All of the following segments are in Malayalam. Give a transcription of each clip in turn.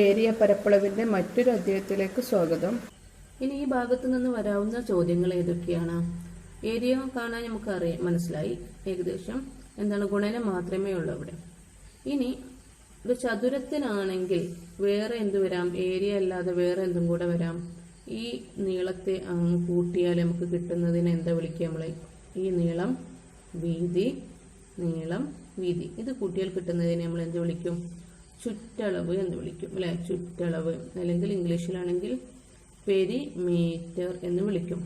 ഏരിയ പരപ്പളവിന്റെ മറ്റൊരു അധ്യായത്തിലേക്ക് സ്വാഗതം. ഇനി ഈ ഭാഗത്തു നിന്ന് വരാവുന്ന ചോദ്യങ്ങൾ ഏതൊക്കെയാണ്? ഏരിയ കാണാൻ നമുക്ക് അറിയാം മനസ്സിലായി? ഏകദേശം. എന്താണ് ഗുണനം മാത്രമേ ഉള്ളൂ അവിടെ. ഇനി ഒരു ചതുരത്തിനാണെങ്കിൽ വേറെ എന്ത് വരാം? ഏരിയ അല്ലാതെ വേറെ എന്തും കൂടെ വരാം. ഈ നീളത്തെ അങ്ങ് കൂട്ടിയാൽ നമുക്ക് കിട്ടുന്നതിന് എന്താ വിളിക്കുക നമ്മൾ ഈ നീളം വീതി നീളം വീതി. ഇത് കൂട്ടിയാൽ കിട്ടുന്നതിനെ നമ്മൾ എന്ത് വിളിക്കും? ചുറ്റളവ് എന്ന് വിളിക്കും അല്ലെ? ചുറ്റളവ് അല്ലെങ്കിൽ ഇംഗ്ലീഷിലാണെങ്കിൽ പെരിമീറ്റർ എന്ന് വിളിക്കും.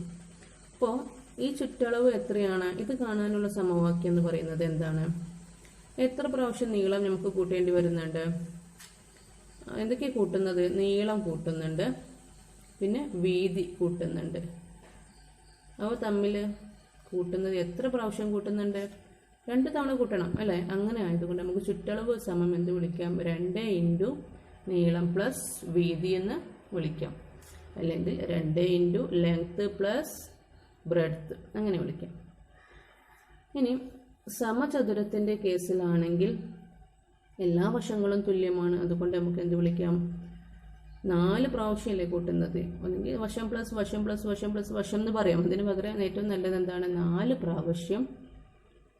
അപ്പോൾ ഈ ചുറ്റളവ് എത്രയാണ്? ഇത് കാണാനുള്ള സമവാക്യം എന്ന് പറയുന്നത് എന്താണ്? എത്ര പ്രാവശ്യം നീളം നമുക്ക് കൂട്ടേണ്ടി വരുന്നുണ്ട്? എന്തൊക്കെ കൂട്ടുന്നത്? നീളം കൂട്ടുന്നുണ്ട് പിന്നെ വീതി കൂട്ടുന്നുണ്ട്. അവ തമ്മിൽ കൂട്ടുന്നത് എത്ര പ്രാവശ്യം കൂട്ടുന്നുണ്ട്? രണ്ട് തവണ കൂട്ടണം അല്ലേ? അങ്ങനെ ആയതുകൊണ്ട് നമുക്ക് ചുറ്റളവ് സമം എന്ത് വിളിക്കാം? രണ്ട് ഇന്റു നീളം പ്ലസ് വീതി എന്ന് വിളിക്കാം. അല്ലെങ്കിൽ രണ്ട് ഇന്റു ലെങ്ത്ത് പ്ലസ് ബ്രെഡ്ത്ത് അങ്ങനെ വിളിക്കാം. ഇനി സമചതുരത്തിന്റെ കേസിലാണെങ്കിൽ എല്ലാ വശങ്ങളും തുല്യമാണ്. അതുകൊണ്ട് നമുക്ക് എന്ത് വിളിക്കാം? നാല് പ്രാവശ്യമല്ലേ കൂട്ടുന്നത്? ഒന്നെങ്കിൽ വശം പ്ലസ് വശം പ്ലസ് വശം പ്ലസ് വശം എന്ന് പറയാം. അതിന് പകരം ഏറ്റവും നല്ലത് എന്താണ്? നാല് പ്രാവശ്യം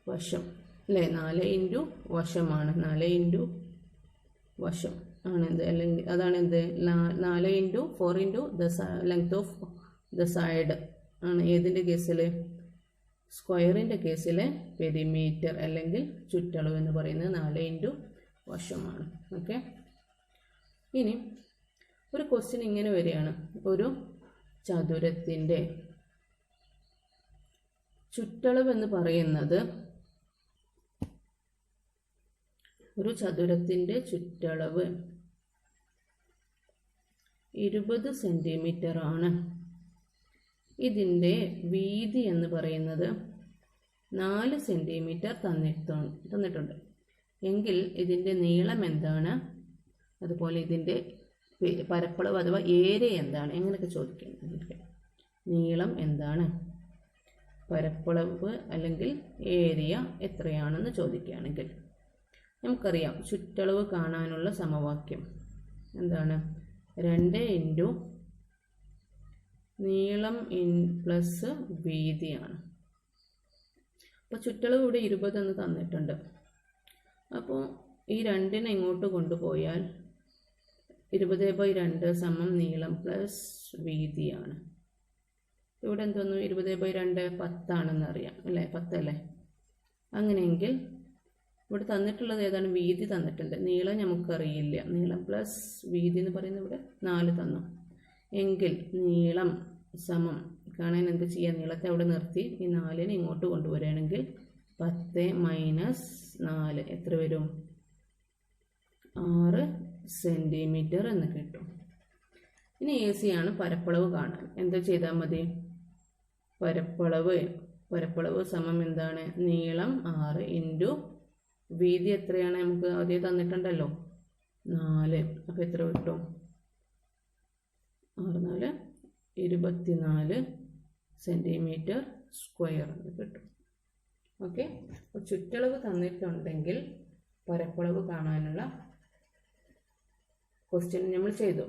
വശം. അല്ലേ? നാല് ഇന്റു വശമാണ്. നാല് ഇന്റു വശം ആണ് എന്ത് അല്ലെങ്കിൽ അതാണ് എന്ത് നാ- നാല് into four into the length of the side ആണ് ഏതിന്റെ കേസിൽ സ്ക്വയറിന്റെ കേസിൽ പെരിമീറ്റർ അല്ലെങ്കിൽ ചുറ്റളവ് എന്ന് പറയുന്നത് നാല് ഇന്റു വശമാണ്. ഓക്കെ? ഇനി ഒരു ക്വസ്റ്റ്യൻ ഇങ്ങനെ വരികയാണ്. ഒരു ചതുരത്തിന്റെ ചുറ്റളവ് എന്ന് പറയുന്നത് ഒരു ചതുരത്തിന്റെ ചുറ്റളവ് ഇരുപത് ആണ്. ഇതിന്റെ വീതി എന്ന് പറയുന്നത് നാല് സെന്റിമീറ്റർ തന്നിട്ടു തന്നിട്ടുണ്ട്. എങ്കിൽ ഇതിന്റെ നീളം എന്താണ്? അതുപോലെ ഇതിന്റെ പരപ്പളവ് അഥവാ ഏരിയ എന്താണ്? എങ്ങനെയൊക്കെ ചോദിക്കുന്നത് നീളം എന്താണ്? പരപ്പളവ് അല്ലെങ്കിൽ ഏരിയ എത്രയാണെന്ന് ചോദിക്കുകയാണെങ്കിൽ നമുക്കറിയാം ചുറ്റളവ് കാണാനുള്ള സമവാക്യം. എന്താണ്? രണ്ട് ഇന്റു നീളം ഇൻ പ്ലസ് വീതിയാണ് അപ്പോൾ ചുറ്റളവ് ഇവിടെ ഇരുപത് എന്ന് തന്നിട്ടുണ്ട്. അപ്പോൾ ഈ രണ്ടിനെ ഇങ്ങോട്ട് കൊണ്ടുപോയാൽ ഇരുപത് ബൈ രണ്ട് സമം നീളം പ്ലസ് വീതിയാണ് ഇവിടെ എന്തോന്നു ഇരുപത് ബൈ രണ്ട് പത്താണെന്ന് അറിയാം. അല്ലേ? പത്തല്ലേ? അങ്ങനെയെങ്കിൽ ഇവിടെ തന്നിട്ടുള്ളത് ഏതാണ്? വീതി തന്നിട്ടുണ്ട്. നീളം നമുക്കറിയില്ല. നീളം പ്ലസ് വീതി എന്ന് പറയുന്നത് ഇവിടെ നാല് തന്നു. എങ്കിൽ നീളം സമം കാണാൻ എന്ത് ചെയ്യാം? നീളത്തെ അവിടെ നിർത്തി ഈ നാലിനെ ഇങ്ങോട്ട് കൊണ്ടുവരികയാണെങ്കിൽ പത്ത് മൈനസ് നാല് എത്ര വരും? ആറ് സെന്റിമീറ്റർ എന്ന് കിട്ടും. ഇനി എ സിയാണ് പരപ്പളവ് കാണാൻ. എന്താ ചെയ്താൽ മതി? പരപ്പളവ് പരപ്പളവ് സമം എന്താണ്? നീളം ആറ് ഇന്റു വീതി എത്രയാണ് നമുക്ക് ആദ്യം തന്നിട്ടുണ്ടല്ലോ? നാല്. അപ്പോൾ എത്ര കിട്ടും? ആറ് നാല് ഇരുപത്തിനാല് സെന്റിമീറ്റർ സ്ക്വയർ കിട്ടും. ഓക്കെ? അപ്പോൾ ചുറ്റളവ് തന്നിട്ടുണ്ടെങ്കിൽ പരപ്പളവ് കാണാനുള്ള ക്വസ്റ്റ്യൻ നമ്മൾ ചെയ്തു.